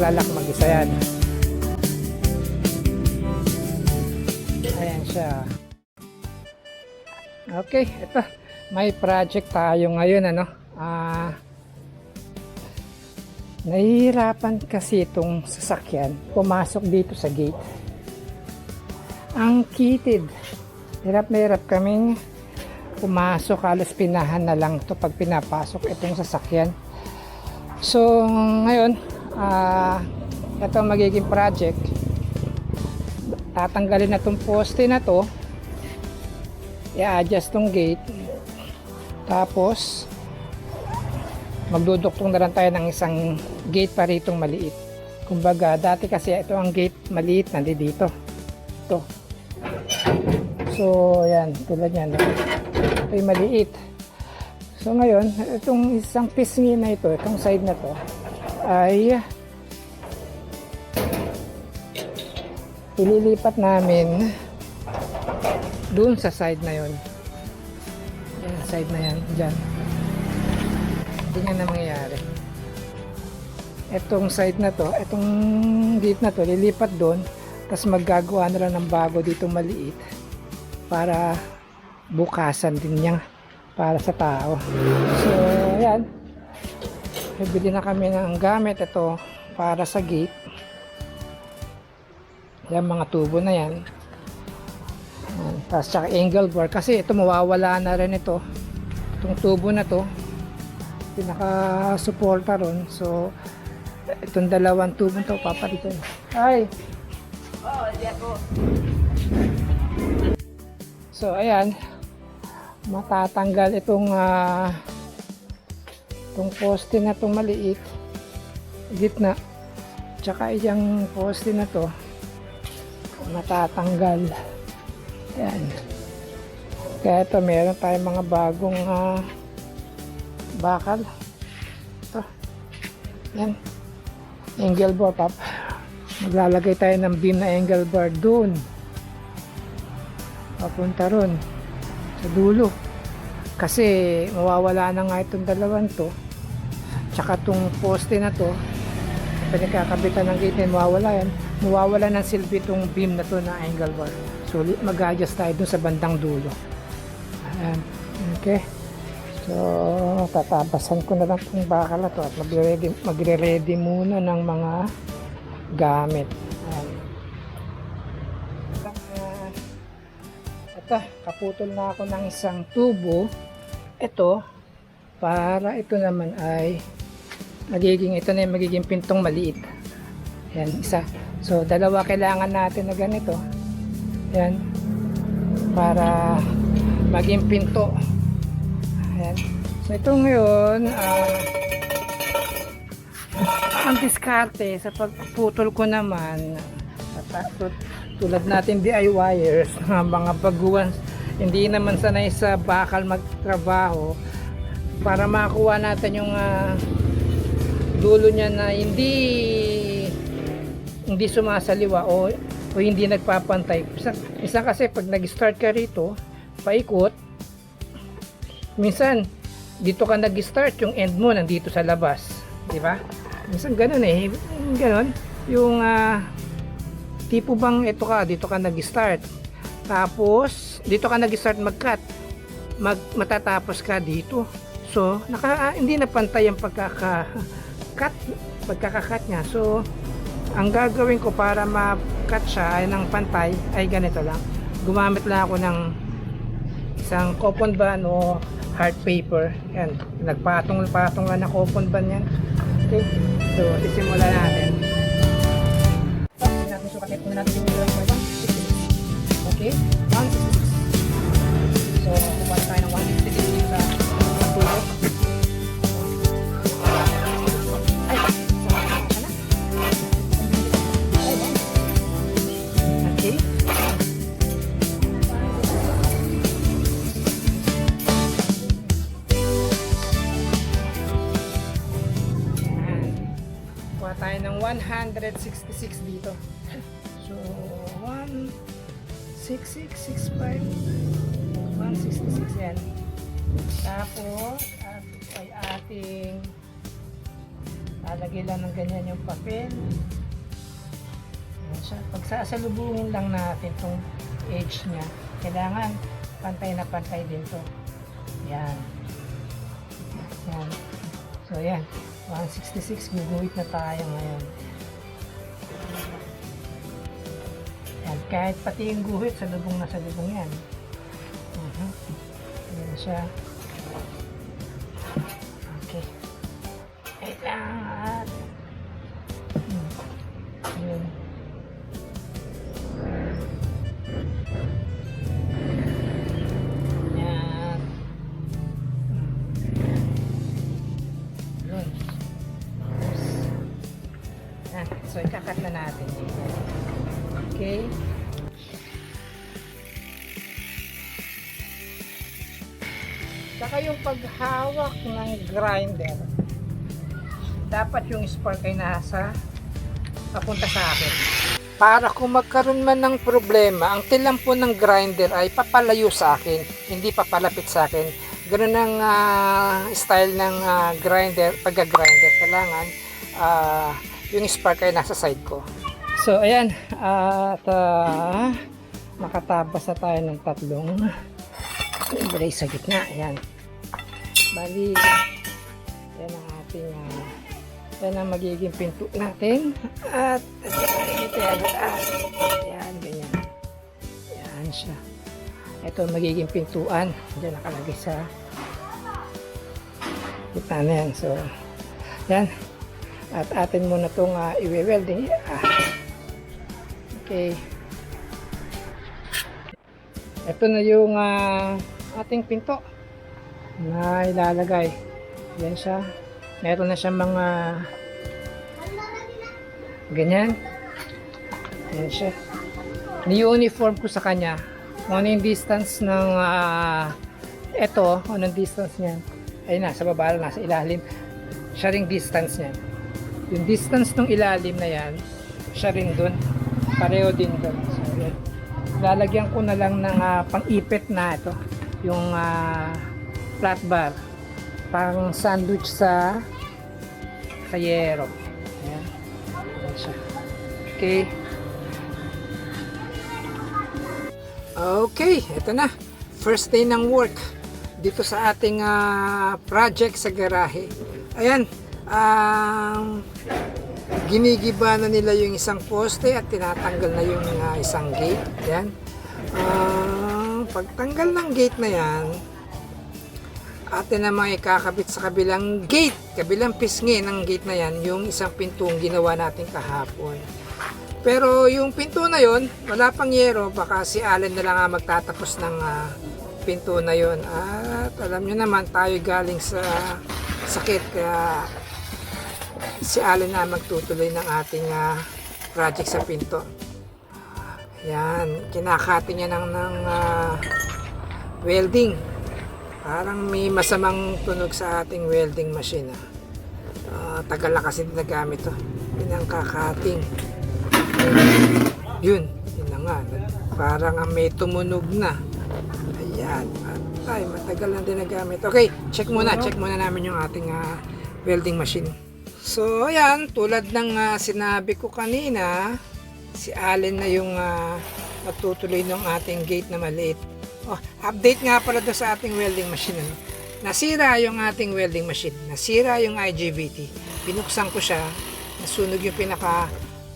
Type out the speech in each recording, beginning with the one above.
Maglalak mag-isa yan. Ayan siya. Okay, ito. May project tayo ngayon, ano. Ah, nahihirapan kasi itong sasakyan pumasok dito sa gate. Ang kitid. Hirap na hirap kaming pumasok. Halos pinahan na lang to pag pinapasok itong sasakyan. So, ngayon, ah, ito magiging project. Tatanggalin na tong poste na to. I-adjust tong gate. Tapos, magduduktong na lang tayo ng isang gate pa rito maliit. Kumbaga, dati kasi ito ang gate maliit, nandito dito. Ito. So, yan, tulad yan. Ito maliit. So, ngayon, itong isang pisngi na ito, itong side na to, ay ililipat namin doon sa side na yon. Yan, side na yan, dyan. Ganyan na mangyayari. Etong side na to, etong gate na to, lilipat doon, tapos maggagawa na lang ng bago dito maliit para bukasan din niya para sa tao. So, yan. Bibili na kami ng gamit ito para sa gate. Yan mga tubo na yan. Tapos tsaka angle bar kasi ito mawawala na rin ito. Itong tubo na to pinaka-suporta ron. So, itong dalawang tubo to papalitan. Ay! So, ayan. Matatanggal itong ah, itong poste na itong maliit. Gitna. Tsaka yung poste na to matatanggal. Ayan. Kaya ito, meron tayong mga bagong ah, bakal. Ito. Yan. Angle bar, pap. Maglalagay tayo ng beam na angle bar doon. Papunta ron. Sa dulo. Kasi mawawala na nga itong dalawang to. Tsaka itong poste na to. Pinagkakabitan ng gate na mawawala yan. Mawawala ng silbi itong beam na to na angle bar. So mag-adjust tayo dun sa bandang dulo. Ayan. Okay. So, tatabasan ko na lang itong bakal na to at magre-ready, magre-ready muna ng mga gamit. Ayan. Ito, kaputol na ako ng isang tubo. Ito, para ito naman ay magiging, ito na yung magiging pintong maliit. Yan, isa. So, dalawa kailangan natin na ganito. Yan. Para maging pinto. Ayan. So, ito ngayon, ah, ang diskarte sa pagputol ko naman, tulad natin DIYers, mga baguhan, hindi naman sanay sa bakal magtrabaho, para makuha natin yung ah, dulo niya na hindi hindi sumasaliwa o, o hindi nagpapantay. Isa, isa kasi pag nag-start ka rito, paikot, minsan dito ka nag-start, yung end mo nandito sa labas. Di ba? Minsan ganun eh. Ganun. Yung ah, tipo bang ito ka, dito ka nag-start. Tapos, dito ka nag-start mag-cut. Mag, matatapos ka dito. So, naka, ah, hindi na pantay ang pagkaka-cut, pagkaka-cut niya. So, ang gagawin ko para ma-cut siya ay ng pantay ay ganito lang. Gumamit lang ako ng isang coupon ban o hard paper. Yan. Nagpatong-patong lang na coupon ban yan. Okay. So, sisimula natin. Tapos natin sukatin kung natin yung 166. Okay? 166 dito. So, 16665 166 yan. Tapos, at ay ating lalagay lang ng ganyan yung papel. Ayan siya. Pag sasalubungin lang natin tong edge niya, kailangan pantay na pantay din to. Yan. Yan. So, yan. 166, guguhit na tayo ngayon. Yan. Kahit pati yung guhit, sa lubong na sa lubong yan. Mhm. Yan siya. Saka yung paghawak ng grinder, dapat yung spark ay nasa papunta sa akin. Para kung magkaroon man ng problema, ang tilam po ng grinder ay papalayo sa akin, hindi papalapit sa akin. Ganun ang ah, style ng ah, grinder, pagka-grinder. Kailangan ah, yung spark ay nasa side ko. So, ayan. At ah, nakatabas na tayo ng tatlong Ibigay sa gitna. Ayan. Bali, yan ang ating ah, yan ang magiging pinto natin. At ito yan. Ah, yan, ganyan. Yan siya. Ito ang magiging pintuan. Diyan nakalagay sa gitna na yan. So, yan. At atin muna itong uh, i-welding. Ah. Okay. Ito na yung ah, ating pinto na ilalagay. Yan siya. Meron na siyang mga ganyan. Yan siya. Ni-uniform ko sa kanya kung ano distance ng ah, eto, kung anong distance niya. Ay nasa baba, nasa ilalim. Siya ring distance niya. Yung distance ng ilalim na yan, siya rin dun. Pareho din dun. So, yan. Lalagyan ko na lang ng ah, pang-ipit na ito. Yung ah, flat bar. Pang sandwich sa kayero. Ayan. Okay. Okay, ito na. First day ng work dito sa ating ah, project sa garahe. Ayan, ang ginigiba na nila yung isang poste at tinatanggal na yung ah, isang gate. Ayan. Ah, pagtanggal ng gate na yan, atin naman ikakabit sa kabilang gate, kabilang pisngi ng gate na yan, yung isang pintong ginawa natin kahapon. Pero yung pinto na yon, wala pang yero, baka si Allen na lang ang magtatapos ng ah, pinto na yon. At alam nyo naman, tayo galing sa sakit, kaya si Allen na magtutuloy ng ating ah, project sa pinto. Yan, kinakati niya ng, ng ah, welding. Parang may masamang tunog sa ating welding machine. ah. Ah, tagal na kasi nagamit to. Yun ang kakating. Yun, yun na nga. Parang ang may tumunog na. Ayan. Ay, matagal na din nagamit. Okay, check muna. Check muna namin yung ating ah, welding machine. So, ayan. Tulad ng ah, sinabi ko kanina, si Allen na yung ah, magtutuloy ng ating gate na maliit. Oh, update nga pala doon sa ating welding machine. Ano? Nasira yung ating welding machine. Nasira yung IGBT. Binuksan ko siya. Nasunog yung pinaka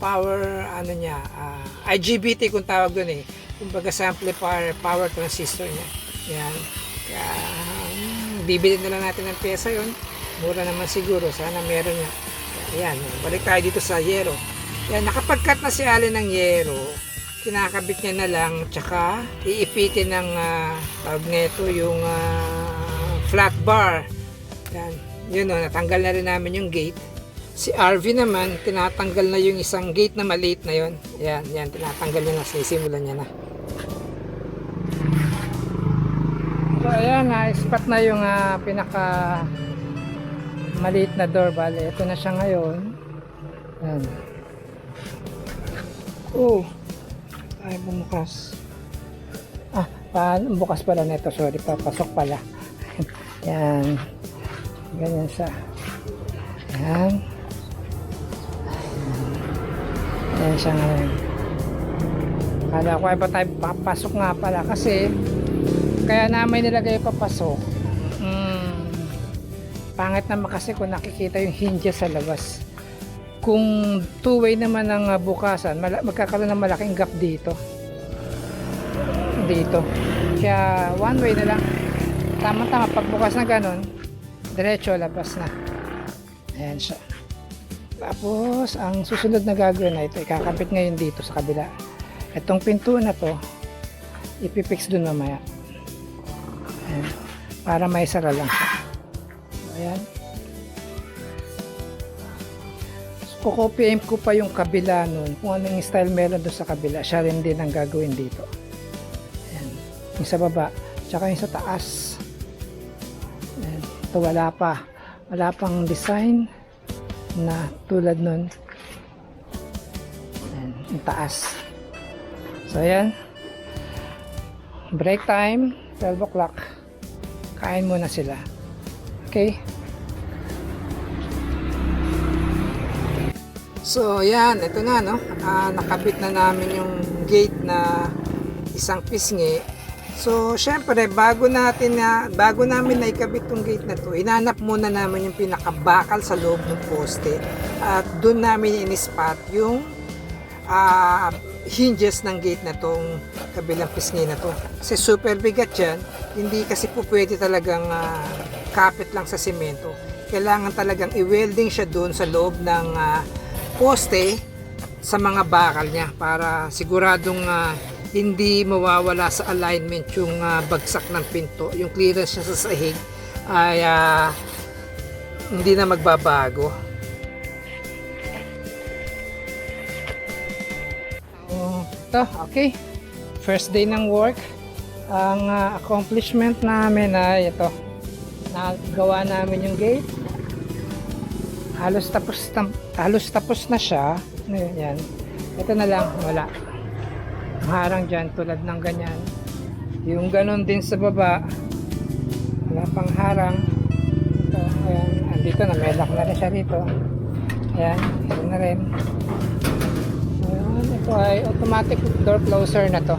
power ano niya, ah, IGBT kung tawag doon eh. Kumbaga sa amplifier power transistor niya. Yan. Kaya um, bibili na lang natin ng pyesa yon. Mura naman siguro. Sana meron nga. Ayan. Balik tayo dito sa yero. Yan. Nakapag-cut na si Allen ng yero. Kinakabit niya na lang. Tsaka iipitin ng uh, tawag nito yung ah, flat bar. Yan. Yun o. Natanggal na rin namin yung gate. Si RV naman, tinatanggal na yung isang gate na maliit na yon. Yan, yan, tinatanggal niya na, sinisimulan niya na. So, ayan, na-spot na yung ah, pinaka maliit na door. Bale, ito na siya ngayon. Yan. Oh, ay bumukas ah pa, bukas pala nito sorry papasok pala. Yan. Ganyan sa yan. Yan siya ngayon. Kala ko ay ba tayo papasok nga pala kasi kaya na may nilagay papasok. Mm, pangit naman kasi kung nakikita yung hinge sa labas. Kung two-way naman ang ah, bukasan, magkakaroon ng malaking gap dito. Dito. Kaya one way na lang. Tama-tama, pagbukas na ganun, diretso labas na. Ayan siya. Tapos, ang susunod na gagawin na ito, ikakabit ngayon dito sa kabila. Itong pinto na to, ipipix dun mamaya. Ayan. Para may sara lang siya. Ayan. Kukopyain ko pa yung kabila nun. Kung anong style meron doon sa kabila, siya rin din ang gagawin dito. Ayan. Yung sa baba, tsaka yung sa taas. Ayan. Ito wala pa. Wala pang design na tulad nun. Ayan, yung taas. So, ayan. Break time, 12 o'clock. Kain muna sila. Okay? So, ayan. Ito na, no? Ah, nakabit na namin yung gate na isang pisngi. So, syempre, bago natin na, bago namin na ikabit yung gate na to, inanap muna namin yung pinakabakal sa loob ng poste. At doon namin in-spot yung ah, hinges ng gate na tong kabilang pisngi na to. Kasi super bigat yan, hindi kasi po pwede talagang ah, kapit lang sa simento. Kailangan talagang i-welding siya doon sa loob ng ah, poste sa mga bakal niya para siguradong ah, hindi mawawala sa alignment yung ah, bagsak ng pinto. Yung clearance niya sa sahig ay ah, hindi na magbabago. So, ito, okay. First day ng work. Ang ah, accomplishment namin ay ito. Nagawa namin yung gate. Halos tapos na, halos tapos na siya. Yan. Ito na lang, wala. Ang harang dyan tulad ng ganyan. Yung ganon din sa baba. Wala pang harang. Ito, ayan. Andito na, may lock na rin siya rito. Ayan, ito na rin. Ayan, ito ay automatic door closer na to.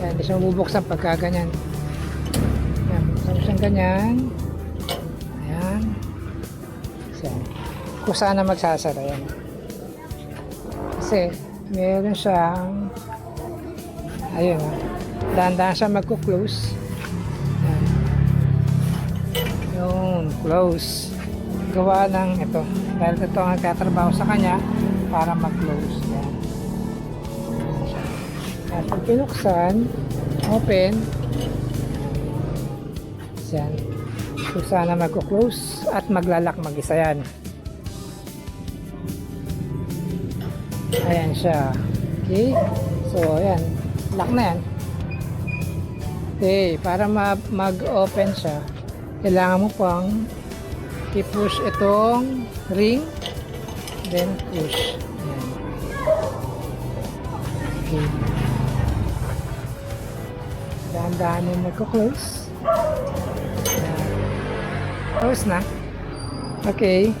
Ayan, hindi siya mabubuksan pagka ganyan. Ayan, mo siyang ganyan. Ayan. Ayan. Kung saan na magsasara yan. Kasi, meron siyang ayun ah. Dahan-dahan siya magko-close. Ayan. Yung close. Gawa ng ito. Dahil ito ang nagtatrabaho sa kanya para mag-close. Ayan. At pag pinuksan, open, yan. Kung sana magko-close at maglalak mag-isa yan. Ayan siya. Okay. So, ayan. Lock na yan. Okay. Para ma- mag-open siya, kailangan mo pang i-push itong ring. Then, push. Ayan. Okay. Dahan-dahan yung magko-close. Close na. Okay.